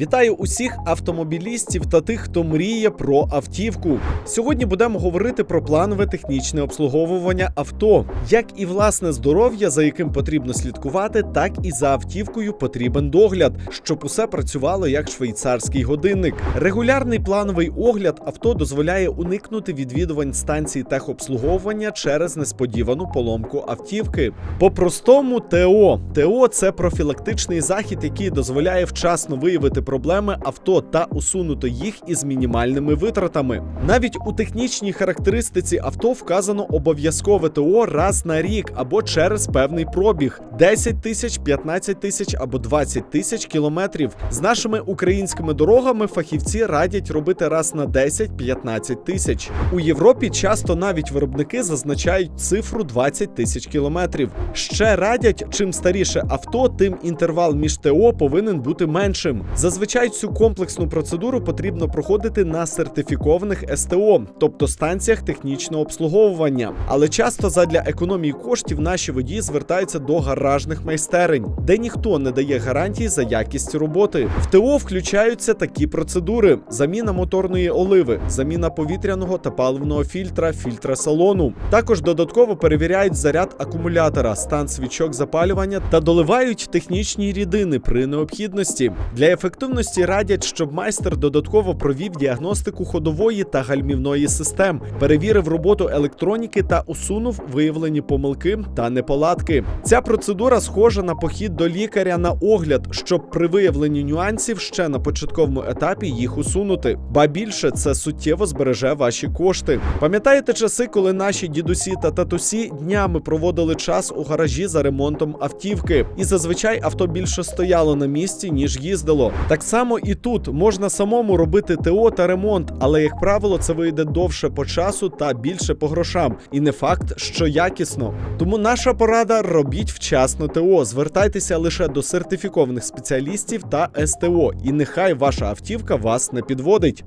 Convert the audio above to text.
Вітаю усіх автомобілістів та тих, хто мріє про автівку. Сьогодні будемо говорити про планове технічне обслуговування авто, як і власне здоров'я, за яким потрібно слідкувати, так і за автівкою потрібен догляд, щоб усе працювало як швейцарський годинник. Регулярний плановий огляд авто дозволяє уникнути відвідувань станцій техобслуговування через несподівану поломку автівки. По-простому, ТО. ТО це профілактичний захід, який дозволяє вчасно виявити проблеми авто та усунути їх із мінімальними витратами. Навіть у технічній характеристиці авто вказано обов'язкове ТО раз на рік або через певний пробіг 10 тисяч, 15 тисяч або 20 тисяч кілометрів. З нашими українськими дорогами фахівці радять робити раз на 10-15 тисяч. У Європі часто навіть виробники зазначають цифру 20 тисяч кілометрів. Ще радять, чим старіше авто, тим інтервал між ТО повинен бути меншим. Зазвичай цю комплексну процедуру потрібно проходити на сертифікованих СТО, тобто станціях технічного обслуговування. Але часто задля економії коштів наші водії звертаються до гаражних майстерень, де ніхто не дає гарантій за якість роботи. В ТО включаються такі процедури: заміна моторної оливи, заміна повітряного та паливного фільтра, фільтра салону. Також додатково перевіряють заряд акумулятора, стан свічок запалювання та доливають технічні рідини при необхідності. Для ефективності радять, щоб майстер додатково провів діагностику ходової та гальмівної систем, перевірив роботу електроніки та усунув виявлені помилки та неполадки. Ця процедура схожа на похід до лікаря на огляд, щоб при виявленні нюансів ще на початковому етапі їх усунути. Ба більше це суттєво збереже ваші кошти. Пам'ятаєте часи, коли наші дідусі та татусі днями проводили час у гаражі за ремонтом автівки, і зазвичай авто більше стояло на місці, ніж їздило. Так само і тут можна самому робити ТО та ремонт, але як правило, це вийде довше по часу та більше по грошам. І не факт, що якісно. Тому наша порада робіть вчасно ТО. Звертайтеся лише до сертифікованих спеціалістів та СТО, і нехай ваша автівка вас не підводить.